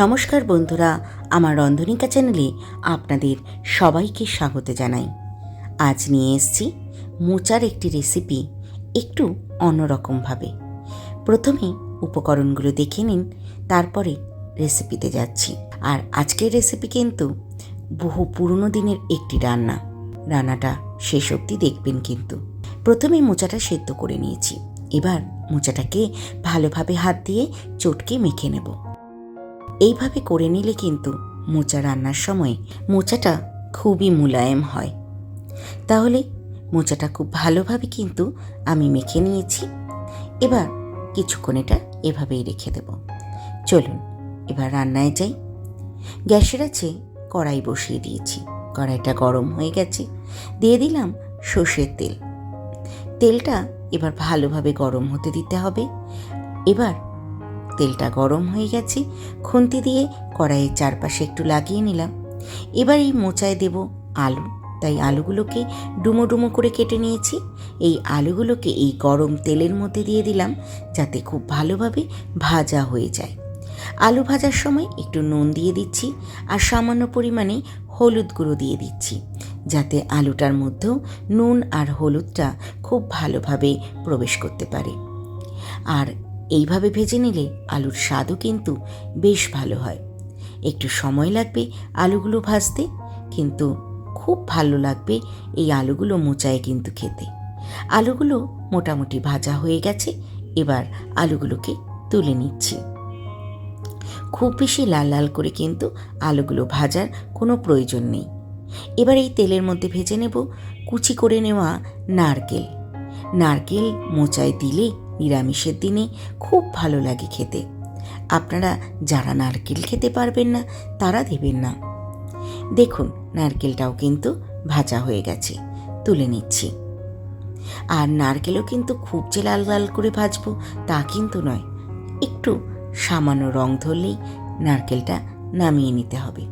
নমস্কার বন্ধুরা, আমার রন্ধনিকা চ্যানেলে আপনাদের সবাইকে স্বাগত জানাই। আজ নিয়ে এসেছি মোচার একটি রেসিপি একটু অন্যরকমভাবে। প্রথমে উপকরণগুলো দেখে নিন, তারপরে রেসিপিতে যাচ্ছি। আর আজকের রেসিপি কিন্তু বহু পুরনো দিনের একটি রান্না। রান্নাটা শেষ অবধি দেখবেন কিন্তু। প্রথমে মোচাটা সেদ্ধ করে নিয়েছি। এবার মোচাটাকে ভালোভাবে হাত দিয়ে চটকে মেখে নেব। এইভাবে করে নিলে কিন্তু মোচা রান্নার সময় মোচাটা খুবই মোলায়েম হয়। তাহলে মোচাটা খুব ভালোভাবে কিন্তু আমি মেখে নিয়েছি। এবার কিছুক্ষণ এটা এভাবেই রেখে দেব। চলুন, এবার রান্নায় যাই। গ্যাসের আছে কড়াই বসিয়ে দিয়েছি। কড়াইটা গরম হয়ে গেছে। দিয়ে দিলাম সর্ষের তেল। তেলটা এবার ভালোভাবে গরম হতে দিতে হবে। এবার তেলটা গরম হয়ে গেছে, খুন্তি দিয়ে কড়াইয়ের চারপাশে একটু লাগিয়ে নিলাম। এবার এই মোচায় দেব আলু। তাই আলুগুলোকে ডুমো ডুমো করে কেটে নিয়েছি। এই আলুগুলোকে এই গরম তেলের মধ্যে দিয়ে দিলাম যাতে খুব ভালোভাবে ভাজা হয়ে যায়। আলু ভাজার সময় একটু নুন দিয়ে দিচ্ছি আর সামান্য পরিমাণে হলুদ গুঁড়ো দিয়ে দিচ্ছি যাতে আলুটার মধ্যেও নুন আর হলুদটা খুব ভালোভাবে প্রবেশ করতে পারে। আর এইভাবে ভেজে নিলে আলুর স্বাদও কিন্তু বেশ ভালো হয়। একটু সময় লাগবে আলুগুলো ভাজতে, কিন্তু খুব ভালো লাগবে এই আলুগুলো মোচায় কিন্তু খেতে। আলুগুলো মোটামুটি ভাজা হয়ে গেছে, এবার আলুগুলোকে তুলে নিচ্ছি। খুব বেশি লাল লাল করে কিন্তু আলুগুলো ভাজার কোনো প্রয়োজন নেই। এবার এই তেলের মধ্যে ভেজে নেব কুচি করে নেওয়া নারকেল। নারকেল মোচায় দিলে নিরামিষের দিনে খুব ভালো লাগে খেতে। আপনারা যারা নারকেল খেতে পারবেন না, তারা দেবেন না। দেখুন, নারকেলটাও কিন্তু ভাজা হয়ে গেছে। তুলে নিচ্ছি। আর নারকেলও কিন্তু খুব যে লাল লাল করে ভাজবো, তা কিন্তু নয়। একটু সামান্য রং ধরলেই নারকেলটা নামিয়ে নিতে হবে।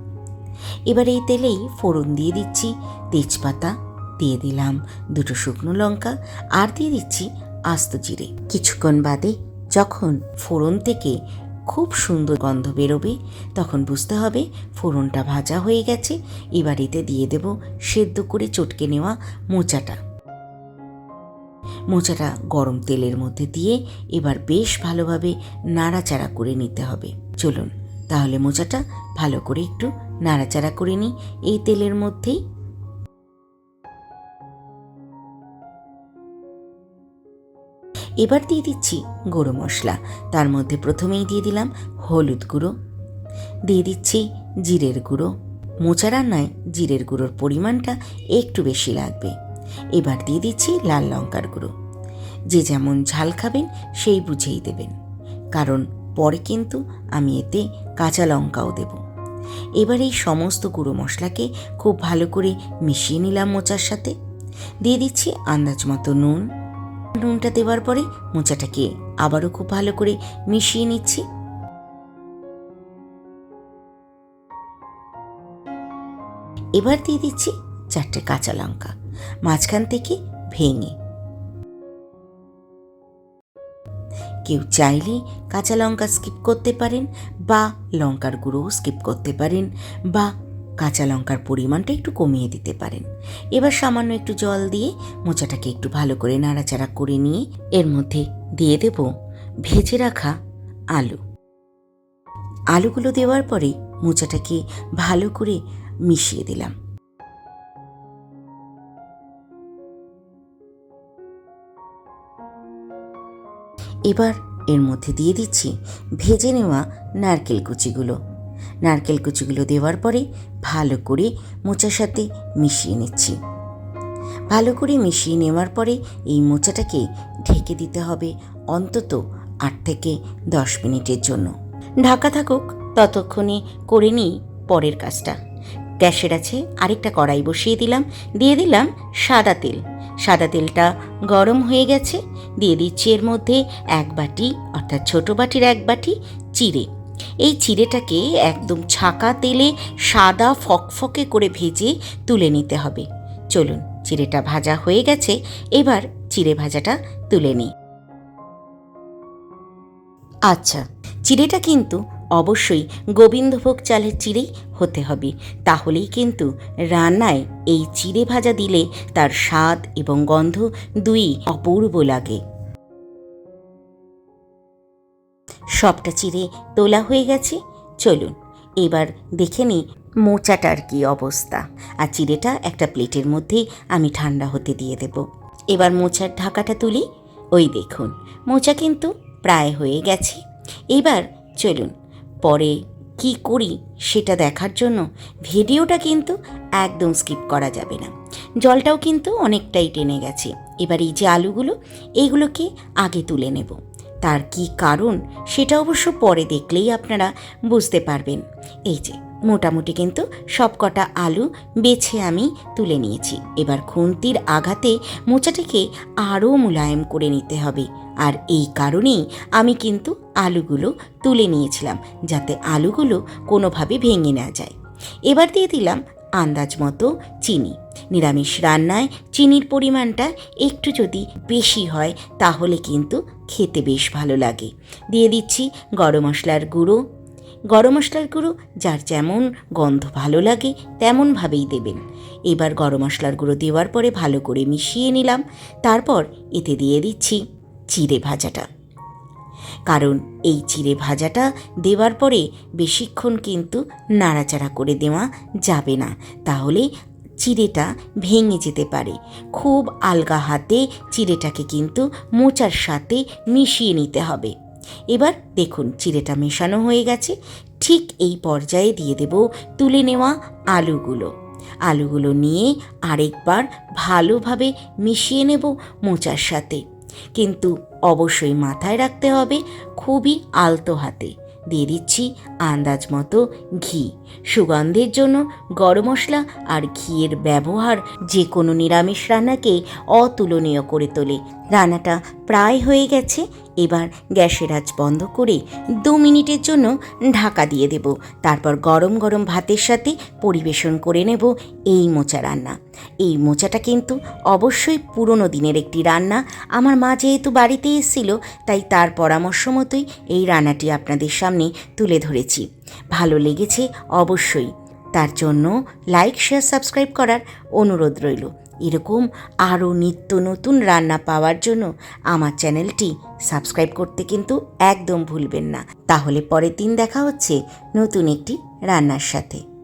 এবার এই তেলেই ফোড়ন দিয়ে দিচ্ছি, তেজপাতা দিয়ে দিলাম, দুটো শুকনো লঙ্কা, আর দিয়ে দিচ্ছি আস্ত জিরে। কিছুক্ষণ বাদে যখন ফোড়ন থেকে খুব সুন্দর গন্ধ বেরোবে, তখন বুঝতে হবে ফোড়নটা ভাজা হয়ে গেছে। এবার এতে দিয়ে দেব সেদ্ধ করে চটকে নেওয়া মোচাটা। মোচাটা গরম তেলের মধ্যে দিয়ে এবার বেশ ভালোভাবে নাড়াচাড়া করে নিতে হবে। চলুন, তাহলে মোচাটা ভালো করে একটু নাড়াচাড়া করে নিই। এই তেলের মধ্যেই এবার দিয়ে দিচ্ছি গুঁড়ো মশলা। তার মধ্যে প্রথমেই দিয়ে দিলাম হলুদ গুঁড়ো। দিয়ে দিচ্ছি জিরের গুঁড়ো। মোচা রান্নায় জিরের গুঁড়োর পরিমাণটা একটু বেশি লাগবে। এবার দিয়ে দিচ্ছি লাল লঙ্কার গুঁড়ো। যে যেমন ঝাল খাবেন, সেই বুঝেই দেবেন। কারণ পরে কিন্তু আমি এতে কাঁচা লঙ্কাও দেব। এবার এই সমস্ত গুঁড়ো মশলাকে খুব ভালো করে মিশিয়ে নিলাম মোচার সাথে। দিয়ে দিচ্ছি আন্দাজ মতো নুন। নুনটা দেওয়ার পরে মোচাটাকে আবারও খুব ভালো করে মিশিয়ে নিচ্ছি। এবার দিয়ে দিচ্ছি চারটে কাঁচা লঙ্কা, মাঝখান থেকে ভেঙে। কেউ চাইলে কাঁচা লঙ্কা স্কিপ করতে পারেন বা লঙ্কার গুঁড়োও স্কিপ করতে পারেন বা কাঁচা লঙ্কার পরিমাণটা একটু কমিয়ে দিতে পারেন। এবার সামান্য একটু জল দিয়ে মোচাটাকে একটু ভালো করে নাড়াচাড়া করে নিয়ে এর মধ্যে দিয়ে দেব ভেজে রাখা আলু। আলুগুলো দেওয়ার পরে মোচাটাকে ভালো করে মিশিয়ে দিলাম। এবার এর মধ্যে দিয়ে দিচ্ছি ভেজে নেওয়া নারকেল কুচিগুলো। নারকেল কুচিগুলো দেওয়ার পরে ভালো করে মোচার সাথে মিশিয়ে নিচ্ছি। ভালো করে মিশিয়ে নেওয়ার পরে এই মোচাটাকে ঢেকে দিতে হবে অন্তত আট থেকে দশ মিনিটের জন্য। ঢাকা থাকুক, ততক্ষণে করে নিই পরের কাজটা। গ্যাসের আছে আরেকটা কড়াই বসিয়ে দিলাম, দিয়ে দিলাম সাদা তেল। সাদা তেলটা গরম হয়ে গেছে, দিয়ে দিচ্ছি এর মধ্যে এক বাটি, অর্থাৎ ছোট বাটির এক বাটি চিড়ে। এই চিড়েটাকে একদম ছাকা তেলে সাদা ফকফকে করে ভেজে তুলে নিতে হবে। চলুন, চিড়েটা ভাজা হয়ে গেছে, এবার চিড়ে ভাজাটা তুলে নিই। আচ্ছা চিড়েটা কিন্তু অবশ্যই গোবিন্দভোগ চালের চিড়েই হতে হবে। তাহলেই কিন্তু রান্নায় এই চিড়ে ভাজা দিলে তার স্বাদ এবং গন্ধ দুই অপূর্ব লাগে। সবটা চিড়ে তোলা হয়ে গেছে। চলুন, এবার দেখে নিই মোচাটার কি অবস্থা। আর চিড়েটা একটা প্লেটের মধ্যেই আমি ঠান্ডা হতে দিয়ে দেব। এবার মোচার ঢাকাটা তুলি। ওই দেখুন, মোচা কিন্তু প্রায় হয়ে গেছে। এবার চলুন, পরে কি করি সেটা দেখার জন্য ভিডিওটা কিন্তু একদম স্কিপ করা যাবে না। জলটাও কিন্তু অনেকটাই টেনে গেছে। এবার এই যে আলুগুলো, এইগুলোকে আগে তুলে নেব। তার কি কারণ সেটা অবশ্য পরে দেখলেই আপনারা বুঝতে পারবেন। এই যে, মোটামুটি কিন্তু সবকটা আলু বেছে আমি তুলে নিয়েছি। এবার খুন্তির আঘাতে মোচাটিকে আরও মোলায়েম করে নিতে হবে। আর এই কারণেই আমি কিন্তু আলুগুলো তুলে নিয়েছিলাম, যাতে আলুগুলো কোনোভাবে ভেঙে না যায়। এবার দিয়ে দিলাম আন্দাজ মতো চিনি। নিরামিষ রান্নায় চিনির পরিমাণটা একটু যদি বেশি হয়, তাহলে কিন্তু খেতে বেশ ভালো লাগে। দিয়ে দিচ্ছি গরম মশলার গুঁড়ো। গরম মশলার গুঁড়ো যার যেমন গন্ধ ভালো লাগে তেমনভাবেই দেবেন। এবার গরম মশলার গুঁড়ো দেওয়ার পরে ভালো করে মিশিয়ে নিলাম। তারপর এতে দিয়ে দিচ্ছি চিড়ে ভাজাটা। কারণ এই চিড়ে ভাজাটা দেওয়ার পরে বেশিক্ষণ কিন্তু নাড়াচাড়া করে দেওয়া যাবে না। তাহলে চিড়েটা ভেঙে যেতে পারে। খুব আলগা হাতে চিড়েটাকে কিন্তু মোচার সাথে মিশিয়ে নিতে হবে। এবার দেখুন চিড়েটা মেশানো হয়ে গেছে। ঠিক এই পর্যায়ে দিয়ে দেব তুলে নেওয়া আলুগুলো। আলুগুলো নিয়ে আরেকবার ভালোভাবে মিশিয়ে নেব মোচার সাথে। কিন্তু অবশ্যই মাথায় রাখতে হবে খুবই আলতো হাতে। দিয়ে দিচ্ছি আন্দাজ মতো ঘি। সুগন্ধের জন্য গরম মশলা আর ঘিয়ের ব্যবহার যে কোনো নিরামিষ রান্নাকে অতুলনীয় করে তোলে। রান্নাটা প্রায় হয়ে গেছে এবার গ্যাসের আঁচ বন্ধ করে দু মিনিটের জন্য ঢাকা দিয়ে দেব। তারপর গরম গরম ভাতের সাথে পরিবেশন করে নেব এই মোচা রান্না। এই মোচাটা কিন্তু অবশ্যই পুরনো দিনের একটি রান্না। আমার মা যেহেতু বাড়িতে এসেছিল, তাই তার পরামর্শ মতোই এই রান্নাটি আপনাদের সামনে তুলে ধরেছি। ভালো লেগেছে অবশ্যই। তার জন্য লাইক, শেয়ার, সাবস্ক্রাইব করার অনুরোধ রইল। এরকম আরও নিত্য নতুন রান্না পাওয়ার জন্য আমার চ্যানেলটি সাবস্ক্রাইব করতে কিন্তু একদম ভুলবেন না। তাহলে পরের দিন দেখা হচ্ছে নতুন একটি রান্নার সাথে।